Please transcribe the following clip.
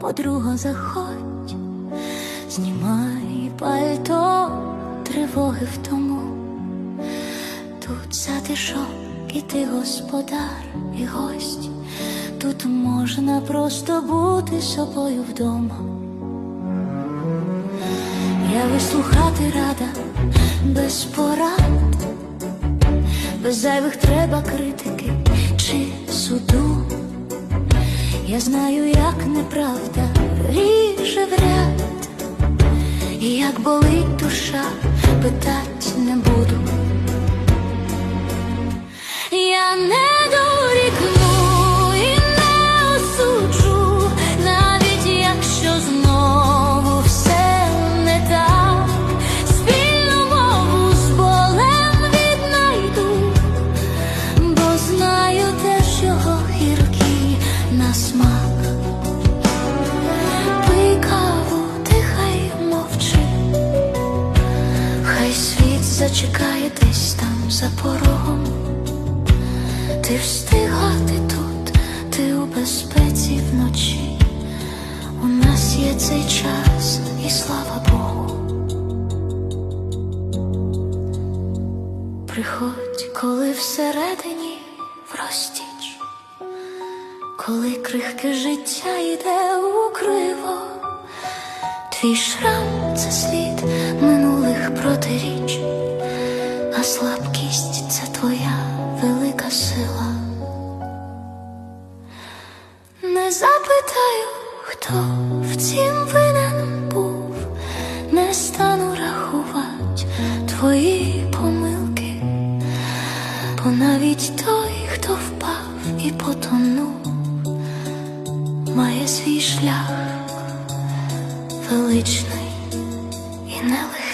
приходь, знімай пальто, тривоги в тому. Тут затишок, і ти господар і гость. Тут можна просто бути собою вдома. Я вислухати рада без порад, без зайвих треба критики чи суду. Я знаю, як неправда ріже ряд, і як болить душа, питать не буду. Я не зачекає десь там за порогом. Ти встигати тут, ти у безпеці вночі. У нас є цей час, і слава Богу. Приходь, коли всередині врозтіч, коли крихке життя йде у криво, твій шрам це слід а слабкість це твоя велика сила. Не запитаю, хто в цім винен був, не стану рахувати твої помилки, бо навіть той, хто впав і потонув, має свій шлях величний і нелегкий.